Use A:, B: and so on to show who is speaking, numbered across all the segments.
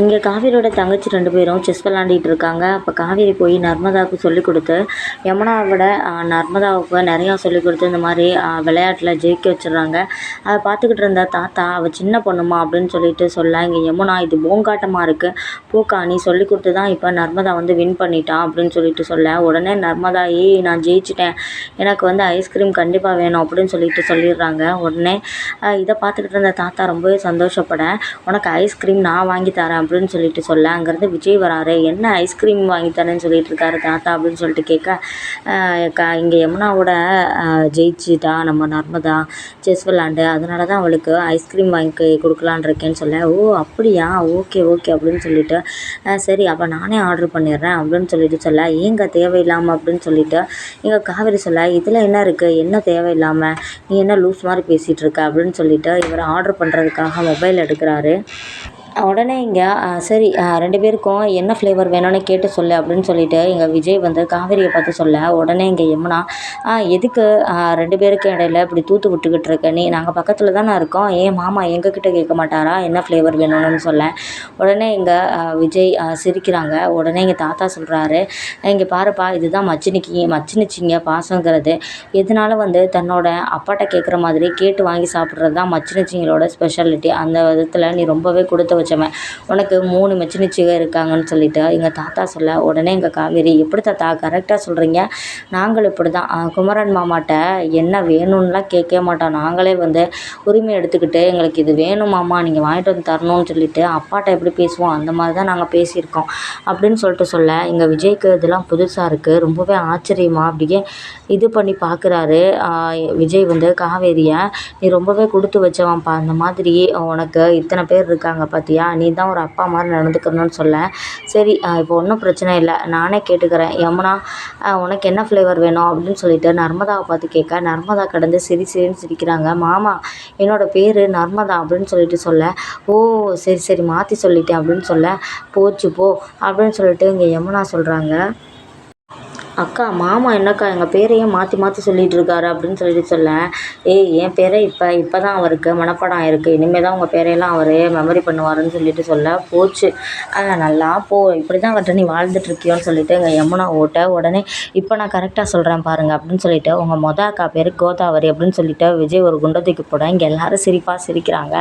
A: இங்கே காவேரியோட தங்கச்சி ரெண்டு பேரும் செஸ் விளாண்டிட்டு இருக்காங்க. அப்போ காவேரி போய் நர்மதாவுக்கு சொல்லிக் கொடுத்து யமுனாவை விட நர்மதாவுக்கு நிறையா சொல்லிக் கொடுத்து இந்த மாதிரி விளையாட்டில் ஜெயிக்க வச்சிடுறாங்க. அதை பார்த்துக்கிட்டு இருந்த தாத்தா அவள் சின்ன பொண்ணுமா? அப்படின்னு சொல்லிட்டு சொல்ல இங்கே யமுனா இது போங்காட்டமாக இருக்குது பூக்கா நீ சொல்லிக் கொடுத்து தான் இப்போ நர்மதா வந்து வின் பண்ணிட்டான் அப்படின்னு சொல்லிட்டு சொல்ல உடனே நர்மதா ஏய் நான் ஜெயிச்சிட்டேன். எனக்கு வந்து ஐஸ்கிரீம் கண்டிப்பாக வேணும் அப்படின்னு சொல்லிட்டு சொல்லிடுறாங்க. உடனே இதை பார்த்துக்கிட்டு இருந்த தாத்தா ரொம்பவே சந்தோஷப்பட உனக்கு ஐஸ்கிரீம் நான் வாங்கி தரேன். அப்படின்னு சொல்லிட்டு சொல்ல அங்கேருந்து விஜய் வராரு. என்ன ஐஸ்கிரீம் வாங்கி தரேன்னு சொல்லிட்டு இருக்காரு தாத்தா அப்படின்னு சொல்லிட்டு கேட்க க இங்கே யமுனாவோட ஜெயிச்சுட்டா ஜெயிச்சிட்டா நம்ம நர்மதா செஸ் விளாண்டு அதனால தான் அவளுக்கு ஐஸ்கிரீம் வாங்கி கொடுக்கலான் இருக்கேன்னு சொல்ல ஓ அப்படியா? ஓகே ஓகே அப்படின்னு சொல்லிட்டு சரி அப்போ நானே ஆர்டர் பண்ணிடுறேன் அப்படின்னு சொல்லிட்டு சொல்ல ஏங்க தேவையில்லாமல் அப்படின்னு சொல்லிட்டு இங்கே காவேரி சொல்ல இதில் என்ன இருக்குது என்ன தேவையில்லாமல் நீ என்ன லூஸ் மாதிரி பேசிகிட்டு இருக்க? அப்படின்னு சொல்லிட்டு இவர் ஆர்டர் பண்ணுறதுக்காக மொபைல் எடுக்கிறாரு. உடனே இங்கே சரி ரெண்டு பேருக்கும் என்ன ஃப்ளேவர் வேணும்னு கேட்டு சொல்லு அப்படின்னு சொல்லிட்டு இங்கே விஜய் வந்து காவேரியை பார்த்து சொல்ல உடனே இங்கே யமுனா "ஆ, எதுக்கு ரெண்டு பேருக்கு இடையில இப்படி தூத்து விட்டுக்கிட்டு இருக்க? நீ நாங்கள் பக்கத்தில் தானே இருக்கோம். ஏன் மாமா எங்ககிட்ட கேட்க மாட்டாரா? என்ன ஃப்ளேவர் வேணும்னு சொல்ல. உடனே இங்கே விஜய் சிரிக்கிறாங்க. உடனே இங்கே தாத்தா சொல்கிறாரு இங்கே பாருப்பா இதுதான் மச்சினிக்கு மச்சினிச்சிங்க பாசங்கிறது. எதனால வந்து தன்னோட அப்பாட்ட கேட்குற மாதிரி கேட்டு வாங்கி சாப்பிட்றது தான் மச்சினிச்சிங்களோட ஸ்பெஷாலிட்டி அந்த விதத்தில் நீ ரொம்பவே கொடுத்து வச்சு ஆரம்பித்தவன் உனக்கு மூணு மச்சினிச்சிங்க இருக்காங்கன்னு சொல்லிட்டு எங்கள் தாத்தா சொல்ல உடனே எங்கள் காவேரி எப்படி தாத்தா கரெக்டாக சொல்கிறீங்க நாங்களும் இப்படி தான் குமரன் மாமாட்ட என்ன வேணும்லாம் கேட்கவே மாட்டோம் நாங்களே வந்து உரிமை எடுத்துக்கிட்டு எங்களுக்கு இது வேணும் மாமா நீங்கள் வாங்கிட்டு வந்து தரணும்னு சொல்லிட்டு அப்பாட்ட எப்படி பேசுவோம்? அந்த மாதிரி தான் நாங்கள் பேசியிருக்கோம். அப்படின்னு சொல்லிட்டு சொல்ல எங்கள் விஜய்க்கு இதெல்லாம் புதுசாக இருக்குது ரொம்பவே ஆச்சரியமாக அப்படியே இது பண்ணி பார்க்குறாரு விஜய் வந்து காவேரியை நீ ரொம்பவே கொடுத்து வச்சவன்ப்பா. அந்த மாதிரி உனக்கு இத்தனை பேர் இருக்காங்க பார்த்தியா நீ தான் ஒரு அப்பா மாதிரி நடந்துக்கணும்னு சொல்ல. சரி இப்போ ஒன்றும் பிரச்சனை இல்லை. நானே கேட்டுக்கிறேன். யமுனா உனக்கு என்ன ஃப்ளேவர் வேணும் அப்படின்னு சொல்லிட்டு நர்மதாவை பார்த்து கேட்க நர்மதா கடந்து சிரி சிரின்னு சிரிக்கிறாங்க. மாமா என்னோட பேர் நர்மதா அப்படின்னு சொல்லிட்டு சொல்ல ஓ சரி சரி மாற்றி சொல்லிட்டேன் அப்படின்னு சொல்ல போச்சு போ அப்படின்னு சொல்லிட்டு இங்கே யமுனா சொல்கிறாங்க அக்கா மாமா என்னக்கா எங்கள் பேரையே மாற்றி மாற்றி சொல்லிகிட்டு இருக்காரு அப்படின்னு சொல்லிட்டு சொல்ல. ஏய் என் பேரை இப்போ இப்போ தான் அவருக்கு மனப்பாடம் இருக்குது இனிமேல் தான் உங்கள் பேரையெல்லாம் அவர் மெமரி பண்ணுவாருன்னு சொல்லிட்டு சொல்ல போச்சு. நல்லா போ இப்படி தான் கட்ட நீ வாழ்ந்துட்டுருக்கியோன்னு சொல்லிட்டு எங்கள் யமுனா ஓட்ட உடனே இப்போ நான் கரெக்டாக சொல்கிறேன் பாருங்க அப்படின்னு சொல்லிட்டு உங்கள் மொத அக்கா பேர் கோதாவரி அப்படின்னு சொல்லிட்டு விஜய் ஒரு குண்டத்துக்கு போட இங்கே எல்லோரும் சிரிப்பாக சிரிக்கிறாங்க.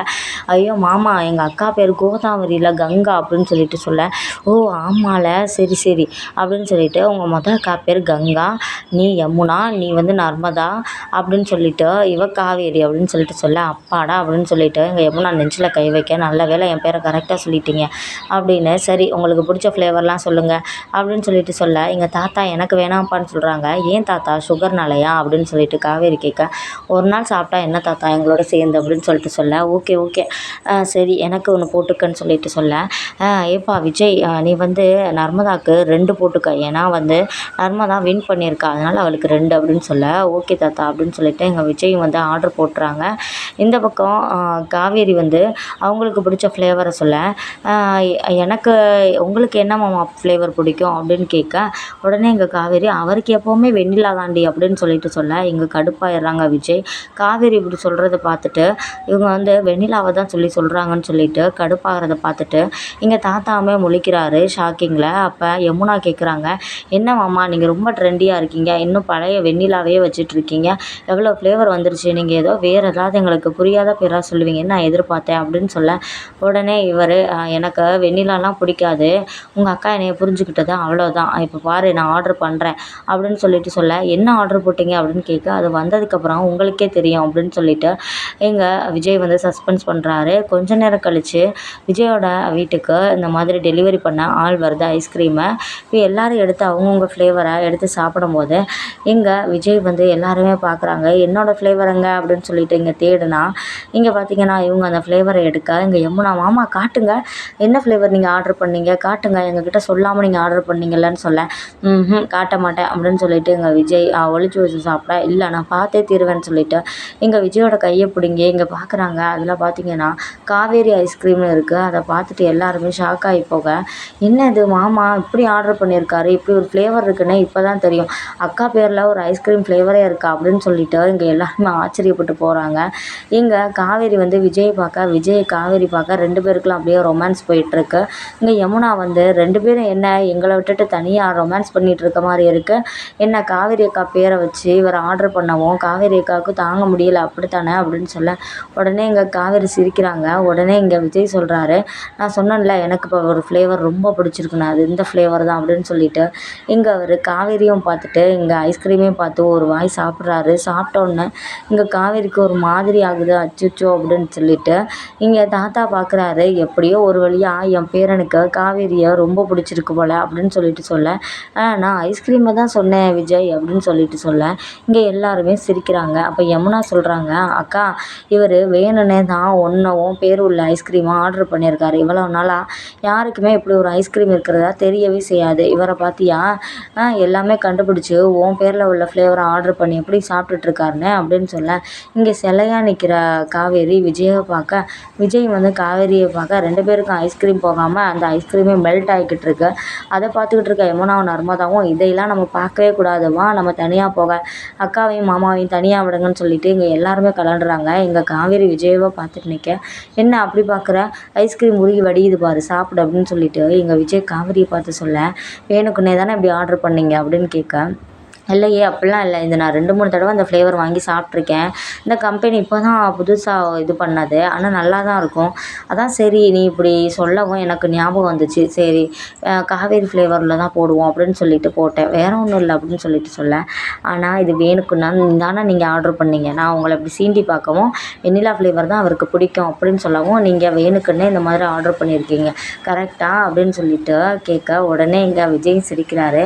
A: ஐயோ மாமா எங்கள் அக்கா பேர் கோதாவரியில் கங்கா அப்படின்னு சொல்லிட்டு சொல்ல ஓ ஆமால சரி சரி அப்படின்னு சொல்லிட்டு உங்கள் மொதல் அக்கா பேர் கங்கா நீ யமுனா நீ வந்து நர்மதா அப்படின்னு சொல்லிட்டு இவ காவேரி அப்படின்னு சொல்லிட்டு சொல்ல அப்பாடா அப்படின்னு சொல்லிட்டு எங்கள் யமுனா நெஞ்சில் கை வைக்க நல்ல வேளை என் பேரை கரெக்டாக சொல்லிட்டீங்க அப்படின்னு சரி உங்களுக்கு பிடிச்ச ஃப்ளேவர்லாம் சொல்லுங்கள் அப்படின்னு சொல்லிட்டு சொல்ல எங்கள் தாத்தா எனக்கு வேணாம்ப்பான்னு சொல்கிறாங்க ஏன் தாத்தா சுகர்னாலயா அப்படின்னு சொல்லிட்டு காவேரி கேட்க ஒரு நாள் சாப்பிட்டா என்ன தாத்தா எங்களோட சேர்ந்து அப்படின்னு சொல்லிட்டு சொல்ல ஓகே ஓகே சரி எனக்கு ஒன்று போட்டுக்கன்னு சொல்லிட்டு சொல்ல ஏப்பா விஜய் நீ வந்து நர்மதாக்கு ரெண்டு போட்டுக்க ஏன்னா வந்து நர்ம அம்மா தான் வின் பண்ணியிருக்கா. அதனால் அவளுக்கு ரெண்டு அப்படின்னு சொல்ல. ஓகே தாத்தா அப்படின்னு சொல்லிட்டு எங்கள் விஜயும் வந்து ஆர்டர் போட்டுறாங்க. இந்த பக்கம் காவேரி வந்து அவங்களுக்கு பிடிச்ச ஃப்ளேவரை சொல்ல. எனக்கு உங்களுக்கு என்ன மாமா ஃப்ளேவர் பிடிக்கும் அப்படின்னு கேட்க உடனே எங்கள் காவேரி அவருக்கு எப்போவுமே வெண்ணிலா தாண்டி அப்படின்னு சொல்லிட்டு சொல்ல. இங்கே கடுப்பாயிடுறாங்க விஜய். காவேரி இப்படி சொல்கிறத பார்த்துட்டு இவங்க வந்து வெண்ணிலாவை தான் சொல்லி சொல்கிறாங்கன்னு சொல்லிட்டு கடுப்பாகிறத பார்த்துட்டு இங்கே தாத்தாவுமே முழிக்கிறாரு ஷாக்கிங்கில் அப்போ யமுனா கேட்குறாங்க என்ன மாமா நீங்கள் நீங்கள் ரொம்ப ட்ரெண்டியாக இருக்கீங்க. இன்னும் பழைய வெண்ணிலாவே வச்சிட்ருக்கீங்க. எவ்வளோ ஃப்ளேவர் வந்துருச்சு? நீங்கள் ஏதோ வேறு ஏதாவது எங்களுக்கு புரியாத பேராக சொல்லுவீங்கன்னு நான் எதிர்பார்த்தேன் அப்படின்னு சொல்ல. உடனே இவர் எனக்கு வெண்ணிலாலாம் பிடிக்காது. உங்கள் அக்கா என்னைய புரிஞ்சுக்கிட்டது அவ்வளோதான் இப்போ பாரு நான் ஆர்டர் பண்ணுறேன் அப்படின்னு சொல்லிட்டு சொல்ல என்ன ஆர்டர் போட்டீங்க? அப்படின்னு கேட்க அது வந்ததுக்கப்புறம் உங்களுக்கே தெரியும். அப்படின்னு சொல்லிட்டு எங்கள் விஜய் வந்து சஸ்பென்ஸ் பண்ணுறாரு கொஞ்ச நேரம் கழித்து விஜயோட வீட்டுக்கு இந்த மாதிரி டெலிவரி பண்ண ஆள் வருது ஐஸ்கிரீமை இப்போ எல்லோரும் எடுத்து அவங்கவுங்க ஃப்ளேவரை எடுத்து சாப்பிடும்போது இங்கே விஜய் வந்து எல்லாருமே பார்க்குறாங்க என்னோடய ஃப்ளேவருங்க அப்படின்னு சொல்லிட்டு இங்கே தேடுனா இங்கே பார்த்தீங்கன்னா இவங்க அந்த ஃப்ளேவரை எடுக்க இங்கே யமுனா மாமா காட்டுங்க. என்ன ஃப்ளேவர் நீங்கள் ஆர்டர் பண்ணீங்க? காட்டுங்க. எங்ககிட்ட சொல்லாமல் நீங்கள் ஆர்டர் பண்ணீங்கல்லன்னு சொல்ல ம் காட்ட மாட்டேன். அப்படின்னு சொல்லிட்டு எங்கள் விஜய் அஹ், ஒளிச்சு வச்சு சாப்பிட இல்லை நான் பார்த்தே தீருவேன்னு சொல்லிட்டு எங்கள் விஜயோட கையை பிடிங்கி இங்கே பார்க்குறாங்க அதில் பார்த்தீங்கன்னா காவேரி ஐஸ்கிரீம்னு இருக்குது அதை பார்த்துட்டு எல்லாருமே ஷாக் ஆகி போக என்ன இது மாமா இப்படி ஆர்டர் பண்ணியிருக்காரு இப்படி ஒரு ஃப்ளேவர் இருக்குன்னு இப்போ தான் தெரியும்? அக்கா பேரில் ஒரு ஐஸ்கிரீம் ஃப்ளேவரே இருக்கா அப்படின்னு சொல்லிட்டு இங்கே எல்லாருமே ஆச்சரியப்பட்டு போகிறாங்க இங்கே காவேரி வந்து விஜய் பார்க்க விஜய் காவேரி பார்க்க ரெண்டு பேருக்குலாம் அப்படியே ரொமான்ஸ் போயிட்டுருக்கு. இங்கே யமுனா வந்து ரெண்டு பேரும் என்ன எங்களை விட்டுட்டு தனியாக ரொமான்ஸ் பண்ணிகிட்டு இருக்க மாதிரி இருக்குது என்ன காவேரி அக்கா பேரை வச்சு இவர் ஆர்டர் பண்ணவும் காவேரி அக்காவுக்கு தாங்க முடியல அப்படித்தானே அப்படின்னு சொல்ல. உடனே இங்கே காவேரி சிரிக்கிறாங்க. உடனே இங்கே விஜய் சொல்கிறாரு நான் சொன்னேன்ல எனக்கு இப்போ ஒரு ஃப்ளேவர் ரொம்ப பிடிச்சிருக்குண்ணா அது இந்த ஃப்ளேவர் தான் அப்படின்னு சொல்லிட்டு. இங்கே அவர் காவேரியும் பார்த்துட்டு இங்கே ஐஸ்கிரீமையும் பார்த்து ஒரு வாய் சாப்பிட்றாரு. சாப்பிட்டோன்னே இங்கே காவேரிக்கு ஒரு மாதிரி ஆகுது. அச்சச்சோ அப்படின்னு சொல்லிட்டு இங்கே தாத்தா பார்க்குறாரு எப்படியோ ஒரு வழியாக என் பேரனுக்கு காவேரியை ரொம்ப பிடிச்சிருக்கு போல் அப்படின்னு சொல்லிட்டு சொல்ல "ஆ, நான் ஐஸ்கிரீமை தான் சொன்னேன் விஜய் அப்படின்னு சொல்லிட்டு சொல்ல இங்கே எல்லாருமே சிரிக்கிறாங்க. அப்போ யமுனா சொல்கிறாங்க அக்கா இவர் வேணும்னே தான் ஒன்றும் பேர் உள்ள ஐஸ்கிரீமை ஆர்டர் பண்ணியிருக்காரு. இவ்வளோ நாளாக யாருக்குமே இப்படி ஒரு ஐஸ்கிரீம் இருக்கிறதா தெரியவே செய்யாது. இவரை பார்த்தியா? எல்லாமே கண்டுபிடிச்சி உன் பேரில் உள்ள ஃப்ளேவரை ஆர்டர் பண்ணி எப்படி சாப்பிட்டுட்ருக்காருன்னு அப்படின்னு சொல்ல இங்கே சிலையாக நிற்கிற காவேரி விஜயை பார்க்க விஜய் வந்து காவேரியை பார்க்க ரெண்டு பேருக்கும் ஐஸ்கிரீம் போகாமல் அந்த ஐஸ்கிரீமே மெல்ட் ஆகிக்கிட்டு இருக்கு அதை பார்த்துக்கிட்டு இருக்க யமுனாவும் நர்மதாவும் இதையெல்லாம் நம்ம பார்க்கவே கூடாது. வா நம்ம தனியாக போக. அக்காவையும் மாமாவையும் தனியாக விடுங்கன்னு சொல்லிட்டு இங்கே எல்லாருமே கலண்டுறாங்க இங்கே காவேரி விஜயவை பார்த்துட்டு நிற்க என்ன அப்படி பார்க்குற? ஐஸ்கிரீம் உருகி வடியுது பாரு சாப்பிடு அப்படின்னு சொல்லிட்டு எங்கள் விஜய் காவேரியை பார்த்து சொல்ல வேணுக்குன்னே தானே இப்படி ஆர்டர் பண்ணீங்க. அப்படின்னு கேட்க இல்லையே அப்படிலாம் இல்லை. இது நான் ரெண்டு மூணு தடவை அந்த ஃப்ளேவர் வாங்கி சாப்பிட்ருக்கேன் இந்த கம்பெனி இப்போ தான் புதுசாக இது பண்ணது. ஆனால் நல்லா தான் இருக்கும். அதான் சரி நீ இப்படி சொல்லவும் எனக்கு ஞாபகம் வந்துச்சு. சரி காவேரி ஃப்ளேவரில் தான் போடுவோம் அப்படின்னு சொல்லிட்டு போட்டேன். வேற ஒன்றும் இல்லை அப்படின்னு சொல்லிட்டு சொல்ல ஆனால் இது வேணுக்குன்னா தானே நீங்கள் ஆர்டர் பண்ணீங்க. நான் உங்களை இப்படி சீண்டி பார்க்கவும் வெண்ணிலா ஃப்ளேவர் தான் அவருக்கு பிடிக்கும் அப்படின்னு சொல்லவும் நீங்கள் வேணுக்குன்னே இந்த மாதிரி ஆர்டர் பண்ணியிருக்கீங்க. கரெக்டாக அப்படின்னு சொல்லிட்டு கேட்க உடனே இங்கே விஜய் சிரிக்கிறாரு.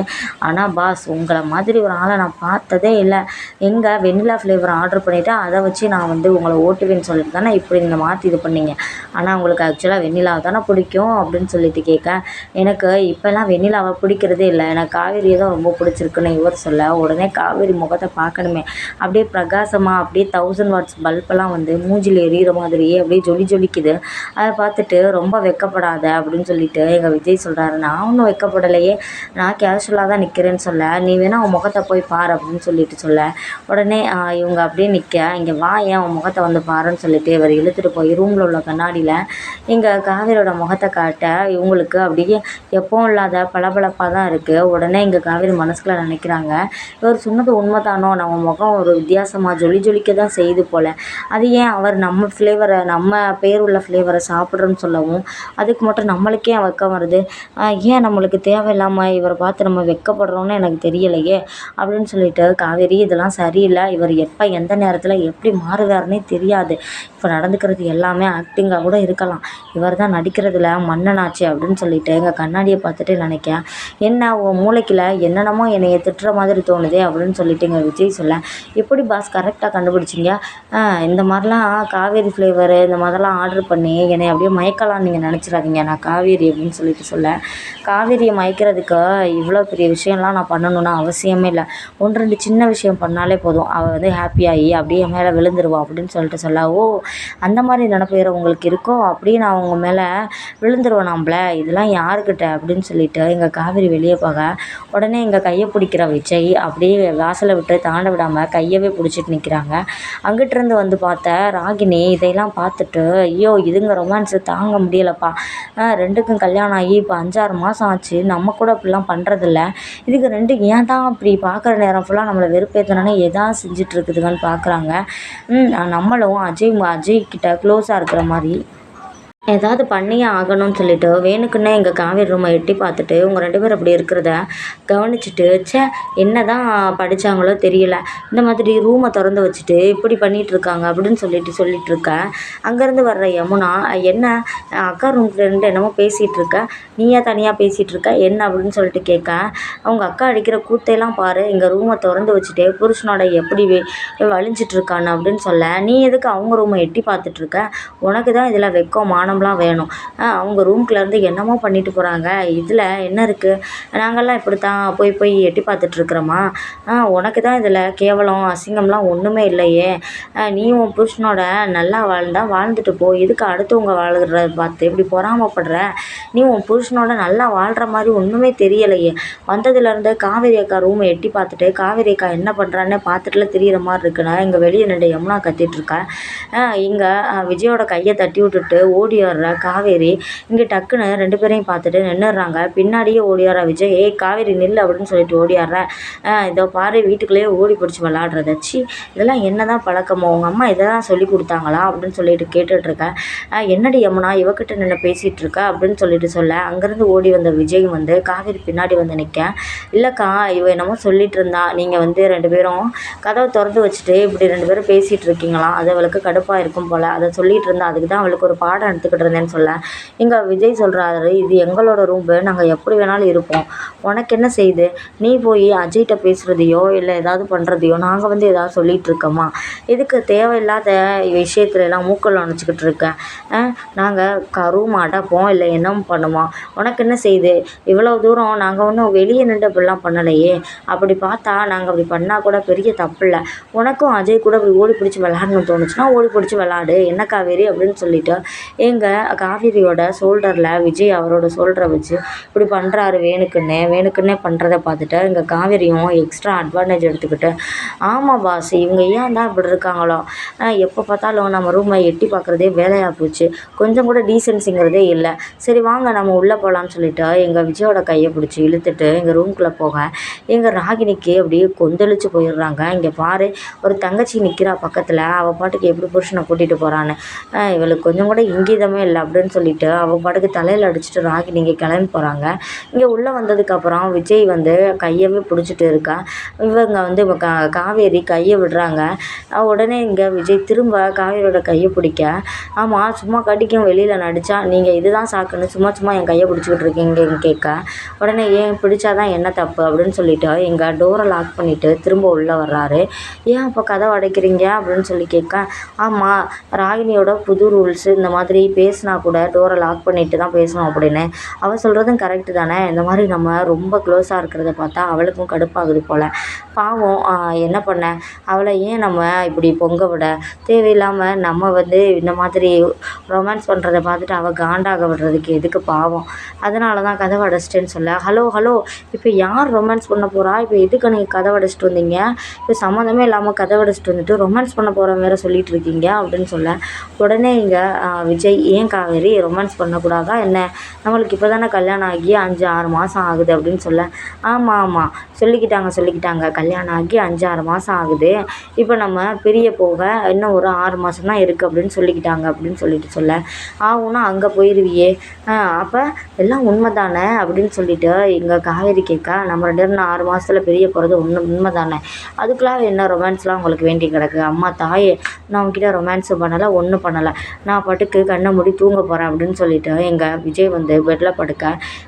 A: ஆனால் பாஸ் உங்களை மாதிரி ஒரு ஆளை நான் பார்த்ததே இல்லை. எங்கே வெண்ணிலா ஃப்ளேவர் ஆர்டர் பண்ணிவிட்டு அதை வச்சு நான் வந்து உங்களை ஓட்டுவேன்னு சொல்லிட்டு தானே இப்படி நீங்கள் மாற்றி இது பண்ணீங்க. ஆனால் உங்களுக்கு ஆக்சுவலாக வெண்ணிலாவை தானே பிடிக்கும் அப்படின்னு சொல்லிட்டு கேட்க எனக்கு இப்போல்லாம் வெண்ணிலாவை பிடிக்கிறதே இல்லை. எனக்கு காவேரியை தான் ரொம்ப பிடிச்சிருக்குன்னு இவர் சொல்ல உடனே காவேரி முகத்தை பார்க்கணுமே. அப்படியே பிரகாசமாக அப்படியே தௌசண்ட் வாட்ஸ் பல்பெல்லாம் வந்து மூஞ்சில் எரியிற மாதிரியே அப்படியே ஜொலி ஜொலிக்குது. அதை பார்த்துட்டு ரொம்ப வெக்கப்படாத அப்படின்னு சொல்லிட்டு எங்கள் விஜய் சொல்கிறாரு நான் ஒன்றும் வெக்கப்படலையே. நான் கேஷுவலாக தான் நிற்கிறேன்னு சொல்ல நீ வேணால் அவன் முகத்தை போய் பாரு அப்படின்னு சொல்லிட்டு சொல்ல. உடனே இவங்க அப்படியே நிற்க இங்கே வா ஏன் உன் முகத்தை வந்து பாருன்னு சொல்லிட்டு இவர் இழுத்துட்டு போய் ரூமில் உள்ள கண்ணாடியில் இங்கே காவேரியோட முகத்தை காட்ட இவங்களுக்கு அப்படியே எப்பவும் இல்லாத பளபளப்பாக தான் இருக்குது உடனே இங்கே காவேரி மனசுக்குள்ள நினைக்கிறாங்க. இவர் சொன்னது உண்மைதானோ? நம்ம முகம் ஒரு வித்தியாசமாக ஜொலி ஜொலிக்க தான் செய்து போல். அது ஏன் அவர் நம்ம ஃப்ளேவரை நம்ம பேர் உள்ள ஃப்ளேவரை சாப்பிட்றோன்னு சொல்லவும் அதுக்கு மட்டும் நம்மளுக்கே வெக்கம் வருது? ஏன் நம்மளுக்கு தேவையில்லாமல் இவரை பார்த்து நம்ம வெக்கப்படுறோன்னு எனக்கு தெரியலையே. அப்படின்னு சொல்லிட்டு காவேரி இதெல்லாம் சரியில்லை. இவர் எப்போ எந்த நேரத்தில் எப்படி மாறுவாருன்னே தெரியாது. இப்போ நடந்துக்கிறது எல்லாமே ஆக்டிங்காக கூட இருக்கலாம். இவர் தான் நடிக்கிறதுல மன்னனாச்சு அப்படின்னு சொல்லிட்டு எங்கள் கண்ணாடியை பார்த்துட்டு நினைக்கேன். என்ன உன் மூளைக்கில் என்னென்னமோ என்னைய திட்டுற மாதிரி தோணுதே அப்படின்னு சொல்லிட்டு எங்கள் விஜய் சொல்ல எப்படி பாஸ் கரெக்டாக கண்டுபிடிச்சிங்க? இந்த மாதிரிலாம் காவேரி ஃப்ளேவரு இந்த மாதிரிலாம் ஆர்டர் பண்ணி என்னை அப்படியே மயக்கலாம்னு நீங்கள் நினச்சிடாதீங்க. நான் காவேரி அப்படின்னு சொல்லிட்டு சொல்ல காவேரியை மயக்கிறதுக்கு இவ்வளோ பெரிய விஷயம்லாம் நான் பண்ணணும்னு அவசியமே இல்லை. ஒன்று ரெண்டு சின்ன விஷயம் பண்ணாலே போதும். அவள் வந்து ஹாப்பியாகி அப்படியே என் மேலே விழுந்துருவா அப்படின்னு சொல்லிட்டு சொல்ல ஓ அந்த மாதிரி நினப்பு உங்களுக்கு இருக்கோ? அப்படியே நான் மேலே விழுந்துருவேன் நம்மள இதெல்லாம் யாருக்கிட்ட? அப்படின்னு சொல்லிட்டு எங்கள் காவேரி வெளியே போக உடனே எங்கள் கையை பிடிக்கிற விஜய் அப்படியே வாசலை விட்டு தாண்ட விடாமல் கையவே பிடிச்சிட்டு நிற்கிறாங்க அங்கிட்டிருந்து வந்து பார்த்த ராகினி இதையெல்லாம் பார்த்துட்டு ஐயோ இதுங்க ரொமான்ஸு தாங்க முடியலப்பா. ரெண்டுக்கும் கல்யாணம் ஆகி இப்போ அஞ்சாறு மாதம் ஆச்சு. நம்ம கூட அப்படிலாம் பண்ணுறதில்ல இதுக்கு ரெண்டு ஏன் தான் அப்படி பார்க்குற நேரம் ஃபுல்லாக நம்மளை வெறுப்பேற்றணுன்னு எதான் செஞ்சிட்ருக்குதுங்கன்னு பார்க்குறாங்க. நம்மளும் அஜய் அஜய் கிட்ட க்ளோஸாக இருக்கிற மாதிரி ஏதாவது பண்ணியே ஆகணும்னு சொல்லிட்டு வேணுக்குன்னே எங்கள் காவேரி ரூமை எட்டி பார்த்துட்டு உங்கள் ரெண்டு பேரும் அப்படி இருக்கிறத கவனிச்சுட்டு ச்சே என்ன தான் படித்தாங்களோ தெரியல. இந்த மாதிரி ரூமை திறந்து வச்சுட்டு இப்படி பண்ணிகிட்டு இருக்காங்க அப்படின்னு சொல்லிட்டு சொல்லிட்டு இருக்கேன் அங்கேருந்து வர்ற யமுனா என்ன அக்கா ரூம்லேருந்து என்னமோ பேசிகிட்டு இருக்க. நீயா தனியாக பேசிகிட்டு இருக்க? என்ன அப்படின்னு சொல்லிட்டு கேட்க. அவங்க அக்கா அடிக்கிற கூத்தையெல்லாம் பாரு எங்கள் ரூமை திறந்து வச்சுட்டு புருஷனோட எப்படி வே- வலிஞ்சிட்டு இருக்கான்னு அப்படின்னு சொல்ல. நீ எதுக்கு அவங்க ரூமை எட்டி பார்த்துட்ருக்க உனக்கு தான் இதில் வெக்கமான மானம் பணம்லாம் வேணும் அவங்க ரூம்குள்ளேருந்து என்னமோ பண்ணிட்டு போகிறாங்க இதில் என்ன இருக்குது நாங்கள்லாம் இப்படித்தான் போய் போய் எட்டி பார்த்துட்ருக்குறோமா உனக்கு தான் இதில் கேவலம் அசிங்கம்லாம் ஒன்றுமே இல்லையே. நீ உன் புருஷனோட நல்லா வாழ்ந்தால் வாழ்ந்துட்டு போ. எதுக்கு அடுத்தவங்க வாழ்கிறத பார்த்து இப்படி பொறாமப்படுற? நீ உன் புருஷனோட நல்லா வாழ்கிற மாதிரி ஒன்றுமே தெரியலையே. வந்ததுலேருந்து காவேரி அக்கா ரூமை எட்டி பார்த்துட்டு காவேரி அக்கா என்ன பண்ணுறான்னு பார்த்துட்டுல தெரியிற மாதிரி இருக்குண்ணா இங்கே வெளியே நின்று யமுனா கத்திட்ருக்கா இங்கே விஜயோட கையை தட்டி விட்டுட்டு ஓடி வர்ற காவேரி. இங்கே டக்குன்னு ரெண்டு பேரையும் பார்த்துட்டு நின்றுடுறாங்க பின்னாடியே ஓடியார விஜய். ஏய் காவேரி நில் அப்படின்னு சொல்லிட்டு ஓடியாடுற. இதோ பாரு வீட்டுக்குள்ளேயே ஓடி பிடிச்சி விளாட்றத சி இதெல்லாம் என்ன தான் பழக்கமோ உங்கள் அம்மா இதை தான் சொல்லி கொடுத்தாங்களா அப்படின்னு சொல்லிட்டு கேட்டுட்ருக்கேன் என்னடி யமுனா இவக்கிட்ட நின்று பேசிகிட்டு இருக்க அப்படின்னு சொல்லிட்டு சொல்ல. அங்கேருந்து ஓடி வந்த விஜய் வந்து காவேரி பின்னாடி வந்து நிற்க இல்லைக்கா இவ என்னமோ சொல்லிட்டு இருந்தா. நீங்கள் வந்து ரெண்டு பேரும் கதவை திறந்து வச்சுட்டு இப்படி ரெண்டு பேரும் பேசிகிட்டு இருக்கீங்களா? அது அவளுக்கு கடுப்பாக இருக்கும் போல். அதை சொல்லிட்டு இருந்தா அதுக்கு தான் அவளுக்கு ஒரு பாடம் எடுத்து இருந்தேன்னு சொல்ல. இங்கே விஜய் சொல்கிறாரு இது எங்களோட ரூம்பு நாங்கள் எப்படி வேணாலும் இருப்போம். உனக்கு என்ன செய்யுது நீ போய் அஜய்கிட்ட பேசுகிறதையோ இல்லை ஏதாவது பண்ணுறதையோ நாங்கள் வந்து ஏதாவது சொல்லிகிட்டு இருக்கோமா? இதுக்கு தேவையில்லாத விஷயத்துலலாம் மூக்கள் அணைச்சிக்கிட்டு இருக்கேன். நாங்கள் க அடைப்போம் இல்லை என்னமோ பண்ணுவோம். உனக்கு என்ன செய்யுது இவ்வளோ தூரம் நாங்கள் ஒன்றும் வெளியே நின்று அப்படிலாம் பண்ணலையே. அப்படி பார்த்தா நாங்கள் அப்படி பண்ணால் கூட பெரிய தப்பு இல்லை. உனக்கும் அஜய் கூட அப்படி ஓடி பிடிச்சி விளாடணும்னு தோணுச்சுன்னா ஓடி பிடிச்சி விளாடு என்ன காவேரி அப்படின்னு சொல்லிட்டு எங்கள் காவேரியோட ஷோல்டரில் விஜய் அவரோட ஷோல்டரை வச்சு இப்படி பண்ணுறாரு வேணுக்குன்னே வேணுக்குன்னே பண்ணுறத பார்த்துட்டு எங்கள் காவேரியும் எக்ஸ்ட்ரா அட்வான்டேஜ் எடுத்துக்கிட்டு ஆமாம் பாஸ் இவங்க ஏன் தான் இப்படி இருக்காங்களோ? எப்போ பார்த்தாலும் நம்ம ரூமை எட்டி பார்க்குறதே வேலையாக போச்சு. கொஞ்சம் கூட டீசென்சிங்கிறதே இல்லை. சரி வாங்க நம்ம உள்ளே போகலான்னு சொல்லிட்டு எங்கள் விஜயோட கையை பிடிச்சி இழுத்துட்டு எங்கள் ரூம்குள்ளே போக எங்கள் ராகினிக்கு அப்படியே கொந்தளிச்சு போயிடுறாங்க. இங்கே பாரு ஒரு தங்கச்சி நிற்கிறா பக்கத்தில். அவள் பாட்டுக்கு எப்படி புருஷனை கூட்டிகிட்டு போகிறான்னு இவளுக்கு கொஞ்சம் கூட இங்கீதமே இல்லை அப்படின்னு சொல்லிட்டு அவள் பாட்டுக்கு தலையில் அடிச்சுட்டு ராகி இங்கே கிளம்பி போகிறாங்க இங்கே உள்ளே வந்ததுக்கப்புறம் விஜய் வந்து கையவே பிடிச்சிட்டு இருக்கா. இவங்க வந்து க காவேரி கையை விடுறாங்க. உடனே இங்கே விஜய் திரும்ப காவேரியோட கையை பிடிக்க. ஆமாம் சும்மா கடிக்கும் வெளியில் நடித்தா நீங்கள் இதுதான் சாக்குன்னு சும்மா சும்மா என் கையை பிடிச்சிக்கிட்டு இருக்கீங்கன்னு கேட்க. உடனே ஏன் பிடிச்சா தான் என்ன தப்பு? அப்படின்னு சொல்லிட்டு எங்கள் டோரை லாக் பண்ணிவிட்டு திரும்ப உள்ளே வர்றாரு. ஏன் அப்போ கதை அடைக்கிறீங்க? அப்படின்னு சொல்லி கேட்க. ஆமாம் ராகினியோட புது ரூல்ஸு இந்த மாதிரி பேசினா கூட டோரை லாக் பண்ணிட்டு தான் பேசணும் அப்படின்னு. அவள் சொல்கிறதும் கரெக்டு தானே? இந்த மாதிரி நம்ம ரொம்ப க்ளோஸாக இருக்கிறத பார்த்தா அவளுக்கும் கடுப்பாகுது போல். பாவம் என்ன பண்ண? அவளை ஏன் நம்ம இப்படி பொங்க விட? தேவையில்லாமல் நம்ம வந்து இந்த மாதிரி ரொமான்ஸ் பண்ணுறத பார்த்துட்டு அவள் காண்டாக விடுறதுக்கு எதுக்கு பாவம்? அதனால தான் கதவை அடைச்சிட்டேன்னு சொல்ல. ஹலோ ஹலோ இப்போ யார் ரொமான்ஸ் பண்ண போகிறா இப்போ எதுக்கு நீங்கள் கதவை அடைச்சிட்டு வந்தீங்க? இப்போ சம்மந்தமே இல்லாமல் கதவை அடைச்சிட்டு வந்துட்டு ரொமான்ஸ் பண்ண போகிற வேறு சொல்லிட்டு இருக்கீங்க அப்படின்னு சொல்ல. உடனே இங்கே விஜய் ஏன் காவேரி? ரொமான்ஸ் பண்ணக்கூடாதா? என்ன? நம்மளுக்கு இப்போ தானே கல்யாணம் ஆகி அஞ்சு ஆறு மாதம் ஆகுது அப்படின்னு சொல்ல. ஆமாம் ஆமாம் சொல்லிக்கிட்டாங்க சொல்லிக்கிட்டாங்க. கல்யாணம் ஆகி அஞ்சு ஆறு மாதம் ஆகுது. இப்போ நம்ம பிரிய போக இன்னும் ஒரு ஆறு மாதம் தான் இருக்குது அப்படின்னு சொல்லிக்கிட்டாங்க அப்படின்னு சொல்லிட்டு சொல்ல. ஆகும்னா அங்கே போயிடுவியே அப்போ எல்லாம் உண்மை தானே அப்படின்னு சொல்லிட்டு இங்கே காவேரி கேட்க நம்ம ரெண்டு பேரும் ஆறு மாதத்தில் பிரிய போகிறது ஒன்று உண்மை தானே அதுக்கெலாம் என்ன ரொமான்ஸ்லாம் உங்களுக்கு வேண்டி கிடக்கு? அம்மா தாயே நான் உங்ககிட்ட ரொமான்ஸும் பண்ணலை ஒன்றும் பண்ணலை. நான் பாட்டுக்கு கண்ணை மூடி தூங்க போகிறேன் அப்படின்னு சொல்லிட்டு எங்கள் விஜய் வந்து பெட்டில் படுக்க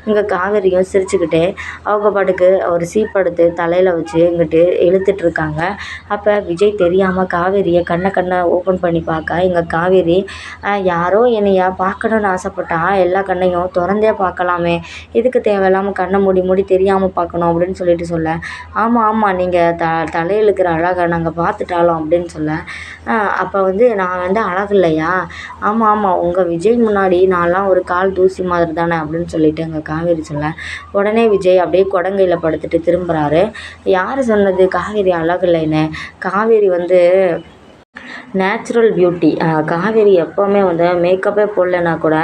A: எங்கள் காவேரியும் சிரிச்சுக்கிட்டே அவங்க பாட்டுக்கு ஒரு சீப்படுத்து தலையில் வச்சு எங்கிட்டு இழுத்துட்ருக்காங்க அப்போ விஜய் தெரியாமல் காவேரியை கண்ணை கண்ணை ஓப்பன் பண்ணி பார்க்க எங்கள் காவேரி யாரோ என்னையா பார்க்கணுன்னு ஆசைப்பட்டா எல்லா கண்ணையும் திறந்தே பார்க்கலாமே. எதுக்கு தேவையில்லாமல் கண்ணை மூடி மூடி தெரியாமல் பார்க்கணும்? அப்படின்னு சொல்லிட்டு சொல்ல ஆமாம் ஆமாம் நீங்கள் த தலையிழுக்கிற அழகை நாங்கள் பார்த்துட்டாலும் அப்படின்னு சொல்ல அப்போ வந்து நான் வந்து அழகு இல்லையா ஆமாம் ஆமாம் உங்கள் விஜய் முன்னாடி நான்லாம் ஒரு கால் தூசி மாதிரி தானே அப்படின்னு சொல்லிட்டு எங்கள் காவேரி சொல்ல. உடனே விஜய் அப்படியே குடங்கையில் படுத்துட்டு திரும்புகிறாரு யார் சொன்னது? காவேரி அழகு இல்லைன்னு காவேரி வந்து நேச்சுரல் பியூட்டி காவேரி எப்போவுமே வந்து மேக்கப்பே போடலனா கூட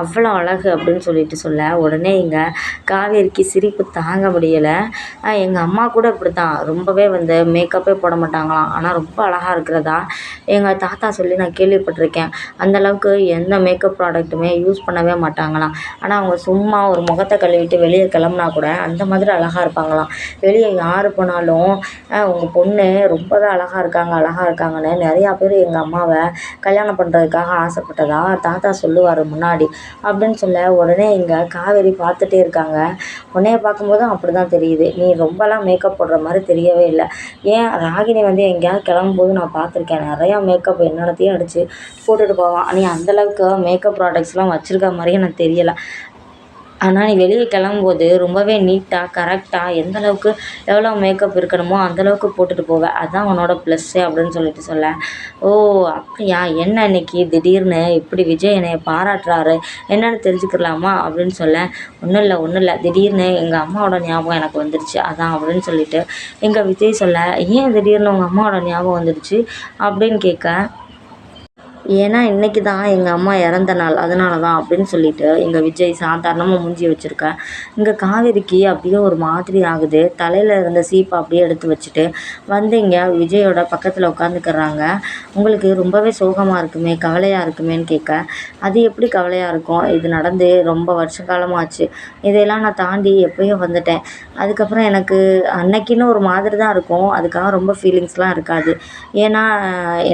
A: அவ்வளோ அழகு அப்படின்னு சொல்லிட்டு சொல்ல. உடனே இங்கே காவேரிக்கு சிரிப்பு தாங்க முடியலை. எங்கள் அம்மா கூட இப்படி தான் ரொம்பவே வந்து மேக்கப்பே போட மாட்டாங்களாம். ஆனால் ரொம்ப அழகாக இருக்கிறதா? எங்கள் தாத்தா சொல்லி நான் கேள்விப்பட்டிருக்கேன். அந்தளவுக்கு எந்த மேக்கப் ப்ராடக்ட்டுமே யூஸ் பண்ணவே மாட்டாங்களாம். ஆனால் அவங்க சும்மா ஒரு முகத்தை கழுவிட்டு வெளியே கிளம்புனா கூட அந்த மாதிரி அழகாக இருப்பாங்களாம். வெளியே யார் போனாலும் உங்கள் பொண்ணு ரொம்ப தான் அழகாக இருக்காங்க அழகாக இருக்காங்கன்னு நிறையா பேர் எங்கள் அம்மாவை கல்யாணம் பண்ணுறதுக்காக ஆசைப்பட்டதா தாத்தா சொல்லுவார் முன்னாடி. அப்படின்னு சொல்ல உடனே இங்கே காவேரி பார்த்துட்டே இருக்காங்க. உன்னைய பார்க்கும்போதும் அப்படி தான் தெரியுது. நீ ரொம்பலாம் மேக்கப் போடுற மாதிரி தெரியவே இல்லை. ஏன்? ராகினி வந்து எங்கேயாவது கிளம்பும்போது நான் பார்த்துருக்கேன். நிறையா மேக்கப் என்னென்னத்தையும் அடித்து போட்டுட்டு போவான் நீ அந்தளவுக்கு மேக்கப் ப்ராடக்ட்ஸ்லாம் வச்சுருக்க மாதிரியே எனக்கு தெரியலை. ஆனால் நீ வெளியே கிளம்பும்போது ரொம்பவே நீட்டாக கரெக்டாக எந்த அளவுக்கு எவ்வளோ மேக்கப் இருக்கணுமோ அந்தளவுக்கு போட்டுட்டு போவ. அதுதான் உன்னோட ப்ளஸ்ஸு அப்படின்னு சொல்லிட்டு சொல்ல. ஓ அப்படியா? என்ன இன்னைக்கு? திடீர்னு இப்படி விஜய் என்னை பாராட்டுறாரு. என்னன்னு தெரிஞ்சுக்கலாமா? அப்படின்னு சொல்ல. ஒன்றும் இல்லை ஒன்றும் இல்லை. திடீர்னு எங்கள் அம்மாவோட ஞாபகம் எனக்கு வந்துருச்சு. அதான் அப்படின்னு சொல்லிட்டு எங்கள் விஜய் சொல்ல. ஏன் திடீர்னு உங்கள் அம்மாவோட ஞாபகம் வந்துருச்சு? அப்படின்னு கேட்க ஏன்னா இன்னைக்கு தான் எங்கள் அம்மா இறந்த நாள். அதனால தான் அப்படின்னு சொல்லிட்டு எங்கள் விஜய் சாதாரணமாக மூஞ்சி வச்சுருக்கேன் இங்கே காவேரிக்கு அப்படியே ஒரு மாதிரி ஆகுது. தலையில் இருந்த சீப்பை அப்படியே எடுத்து வச்சுட்டு வந்து இங்கே விஜயோட பக்கத்தில் உட்காந்துக்கிறாங்க உங்களுக்கு ரொம்பவே சோகமாக இருக்குமே கவலையாக இருக்குமேன்னு கேட்க. அது எப்படி கவலையாக இருக்கும்? இது நடந்து ரொம்ப வருஷ காலமாச்சு இதையெல்லாம் நான் தாண்டி எப்பயும் வந்துட்டேன். அதுக்கப்புறம் எனக்கு அன்னைக்குன்னு ஒரு மாதிரி தான் இருக்கும். அதுக்காக ரொம்ப ஃபீலிங்ஸ்லாம் இருக்காது. ஏன்னா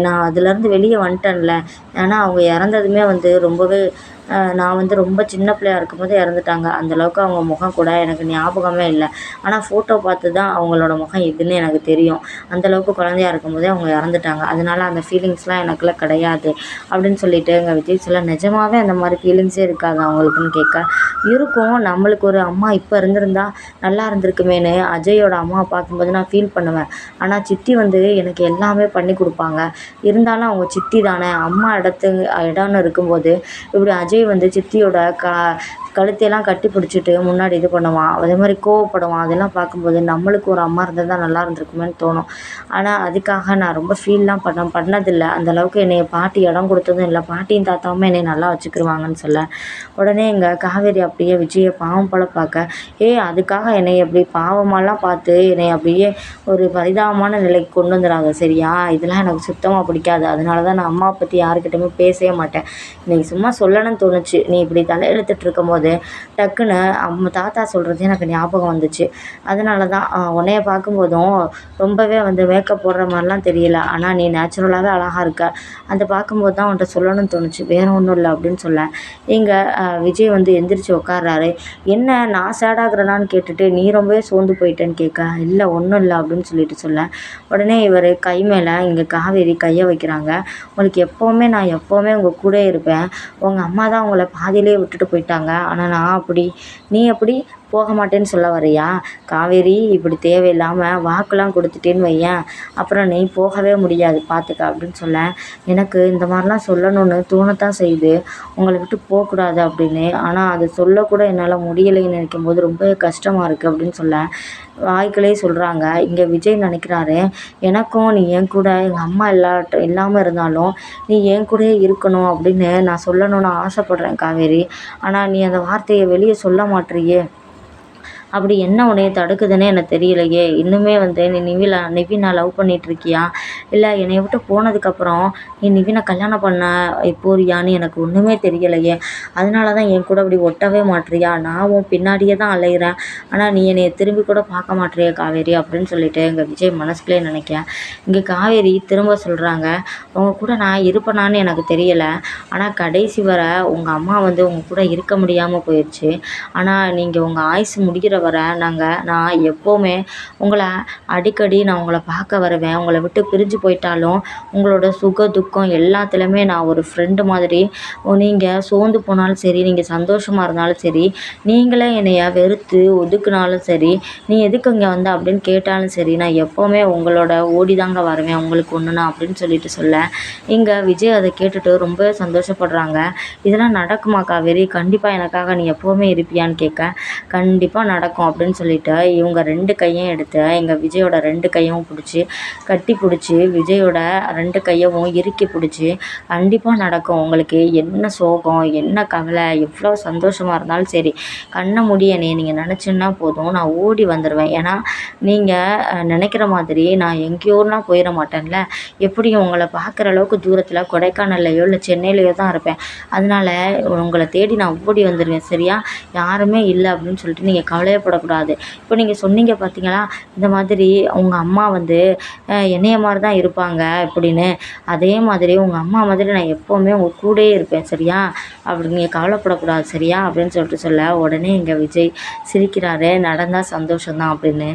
A: நான் அதுலேருந்து வெளியே வந்துட்டேன்ல. ஏன்னா அவங்க இறந்ததுமே வந்து ரொம்பவே நான் வந்து ரொம்ப சின்ன பிள்ளையா இருக்கும்போது இறந்துட்டாங்க. அந்தளவுக்கு அவங்க முகம் கூட எனக்கு ஞாபகமே இல்லை. ஆனால் ஃபோட்டோ பார்த்து தான் அவங்களோட முகம் எதுன்னு எனக்கு தெரியும். அந்தளவுக்கு குழந்தையா இருக்கும்போதே அவங்க இறந்துட்டாங்க. அதனால அந்த ஃபீலிங்ஸ்லாம் எனக்குலாம் கிடையாது. அப்படின்னு சொல்லிட்டு எங்கள் விஜய் சொல்ல நிஜமாவே அந்த மாதிரி ஃபீலிங்ஸே இருக்காது அவங்களுக்குன்னு கேட்க? இருக்கும். நம்மளுக்கு ஒரு அம்மா இப்போ இருந்திருந்தா நல்லா இருந்திருக்குமேன்னு அஜயோட அம்மாவை பார்க்கும்போது நான் ஃபீல் பண்ணுவேன். ஆனால் சித்தி வந்து எனக்கு எல்லாமே பண்ணி கொடுப்பாங்க. இருந்தாலும் அவங்க சித்தி தானே. அம்மா இடத்து இடம்னு இருக்கும்போது இப்படி அஜய் விஜய் வந்து சித்தியோட கா கழுத்தையெல்லாம் கட்டி பிடிச்சிட்டு முன்னாடி இது பண்ணுவான். அதே மாதிரி கோவப்படுவான். அதெல்லாம் பார்க்கும்போது நம்மளுக்கு ஒரு அம்மா இருந்தால் தான் நல்லா இருந்திருக்குமேன்னு தோணும். ஆனால் அதுக்காக நான் ரொம்ப ஃபீல்லாம் பண்ண பண்ணதில்லை. அந்தளவுக்கு என்னை பாட்டி இடம் கொடுத்ததும் இல்லை. பாட்டியும் தாத்தாவும் என்னை நல்லா வச்சுக்கிருவாங்கன்னு சொல்ல. உடனே எங்கள் காவேரி அப்படியே விஜயை பாவம் போல் பார்க்க ஏய் அதுக்காக என்னை அப்படி பாவமாலாம் பார்த்து என்னை அப்படியே ஒரு பரிதாபமான நிலைக்கு கொண்டு வந்துடாத. சரியா? இதெல்லாம் எனக்கு சுத்தமாக பிடிக்காது. அதனால தான் நான் அம்மாவை பற்றி யாருக்கிட்டையுமே பேசவே மாட்டேன். இன்னைக்கு சும்மா சொல்லணும்னு தோணுச்சு. நீ இப்படி தலையெழுத்துட்டு இருக்கும்போது போது டக்குன்னு அம்மா தாத்தா சொல்கிறது எனக்கு ஞாபகம் வந்துச்சு. அதனால தான் உன்னைய பார்க்கும்போதும் ரொம்பவே வந்து மேக்கப் போடுற மாதிரிலாம் தெரியல. ஆனால் நீ நேச்சுரலாகவே அழகாக இருக்க. அதை பார்க்கும்போது தான் உன்கிட்ட சொல்லணும்னு தோணுச்சு. வேறு ஒன்றும் இல்லை அப்படின்னு சொல்ல. இங்கே விஜய் வந்து எந்திரிச்சு உட்கார்றாரு. என்ன நான் சேடாகிறனான்னு கேட்டுட்டு நீ ரொம்பவே சோர்ந்து போயிட்டேன்னு கேட்க இல்லை ஒன்றும் இல்லை அப்படின்னு சொல்லிட்டு சொல்ல. உடனே இவர் கை மேலே இங்கே காவேரி கையை வைக்கிறாங்க. உங்களுக்கு எப்போவுமே நான் எப்போவுமே உங்கள் கூட இருப்பேன். உங்கள் அம்மா தான் உங்களை பாதியிலே விட்டுட்டு போயிட்டாங்க. ஆனால் நான் அப்படி நீ அப்படி போக மாட்டேன்னு சொல்ல வரியா காவேரி இப்படி தேவையில்லாமல் வாக்குலாம் கொடுத்துட்டேன்னு வையேன். அப்புறம் நீ போகவே முடியாது பார்த்துக்க அப்படின்னு சொல்ல. எனக்கு இந்த மாதிரிலாம் சொல்லணும்னு தோணத்தான் செய்யுது. உங்களை விட்டு போகக்கூடாது அப்படின்னு. ஆனால் அதை சொல்லக்கூட என்னால் முடியலைன்னு நினைக்கும் போது ரொம்ப கஷ்டமாக இருக்குது அப்படின்னு சொல்ல. வாய்க்களே சொல்கிறாங்க இங்கே விஜய் நினைக்கிறாரு எனக்கும் நீ என் கூட எங்கள் அம்மா இல்லாட்ட இல்லாமல் இருந்தாலும் நீ என் கூட இருக்கணும் அப்படின்னு நான் சொல்லணும்னு ஆசைப்பட்றேன் காவேரி. ஆனால் நீ அந்த வார்த்தையை வெளியே சொல்ல மாட்றியே அப்படி என்ன உன்னைய தடுக்குதுன்னே எனக்கு தெரியலையே. இன்னுமே வந்து நீ நிவிலா நிவினை லவ் பண்ணிகிட்ருக்கியா இல்லை என்னை விட்டு போனதுக்கப்புறம் நீ நிவினை கல்யாணம் பண்ண போறியான்னு எனக்கு ஒன்றுமே தெரியலையே. அதனால தான் என் கூட அப்படி ஒட்டவே மாட்றியா? நான் உன் பின்னாடியே தான் அலையிறேன். ஆனால் நீ என்னை திரும்பி கூட பார்க்க மாட்றியே காவேரி அப்படின்னு சொல்லிட்டு எங்கள் விஜய் மனசுக்குள்ளே நினைக்கிறேன். இங்கே காவேரி திரும்ப சொல்கிறாங்க அவங்க கூட நான் இருப்பேனான்னு எனக்கு தெரியலை. ஆனால் கடைசி வரை உங்கள் அம்மா வந்து உங்கள் கூட இருக்க முடியாமல் போயிடுச்சு ஆனால் நீங்கள் உங்கள் ஆயுசு முடிகிற வரேன். நாங்கள் நான் எப்போவுமே உங்களை அடிக்கடி நான் உங்களை பார்க்க வருவேன். உங்களை விட்டு பிரிஞ்சு போயிட்டாலும் உங்களோட சுக துக்கம் எல்லாத்துலேயுமே நான் ஒரு ஃப்ரெண்டு மாதிரி. நீங்கள் சோர்ந்து போனாலும் சரி நீங்கள் சந்தோஷமாக இருந்தாலும் சரி நீங்களே என்னைய வெறுத்து ஒதுக்குனாலும் சரி நீ எதுக்கு இங்கே வந்த அப்படின்னு கேட்டாலும் சரி நான் எப்போவுமே உங்களோட ஓடி தாங்க வருவேன். உங்களுக்கு ஒன்றுனா அப்படின்னு சொல்லிட்டு சொல்ல. இங்கே விஜய் அதை கேட்டுட்டு ரொம்ப சந்தோஷப்படுறாங்க. இதெல்லாம் நடக்குமா காவேரி கண்டிப்பாக எனக்காக நீ எப்போவுமே இருப்பியான்னு கேட்க. கண்டிப்பாக நடக்கும். நடக்கும் அப்படின்னு சொல்லிட்டு இவங்க ரெண்டு கையும் எடுத்து எங்கள் விஜயோட ரெண்டு கையும் பிடிச்சி கட்டி பிடிச்சி விஜயோட ரெண்டு கையவும் இறுக்கி பிடிச்சி கண்டிப்பாக நடக்கும். உங்களுக்கு என்ன சோகம் என்ன கவலை எவ்வளோ சந்தோஷமாக இருந்தாலும் சரி கண்ணை முடிய நீ நீங்கள் நினச்சின்னா போதும் நான் ஓடி வந்துடுவேன் ஏன்னா நீங்கள் நினைக்கிற மாதிரி நான் எங்கேயோனா போயிட மாட்டேன்ல. எப்படியும் உங்களை பார்க்குற அளவுக்கு தூரத்தில் கொடைக்கானல்லையோ இல்லை சென்னையிலையோ தான் இருப்பேன். அதனால உங்களை தேடி நான் ஓடி வந்துடுவேன் சரியா? யாருமே இல்லை அப்படின்னு சொல்லிட்டு நீங்கள் கவலையை கஷ்டப்படக்கூடாது இப்போ நீங்கள் சொன்னீங்க பார்த்தீங்களா இந்த மாதிரி உங்கள் அம்மா வந்து என்னைய மாதிரி தான் இருப்பாங்க அப்படின்னு. அதே மாதிரி உங்கள் அம்மா மாதிரி நான் எப்போவுமே உங்கள் கூடயே இருப்பேன் சரியா? அப்படி நீங்கள் கவலைப்படக்கூடாது சரியா? அப்படின்னு சொல்லிட்டு சொல்ல உடனே எங்கள் விஜய் சிரிக்கிறாரு நடந்தால் சந்தோஷம்தான் அப்படின்னு.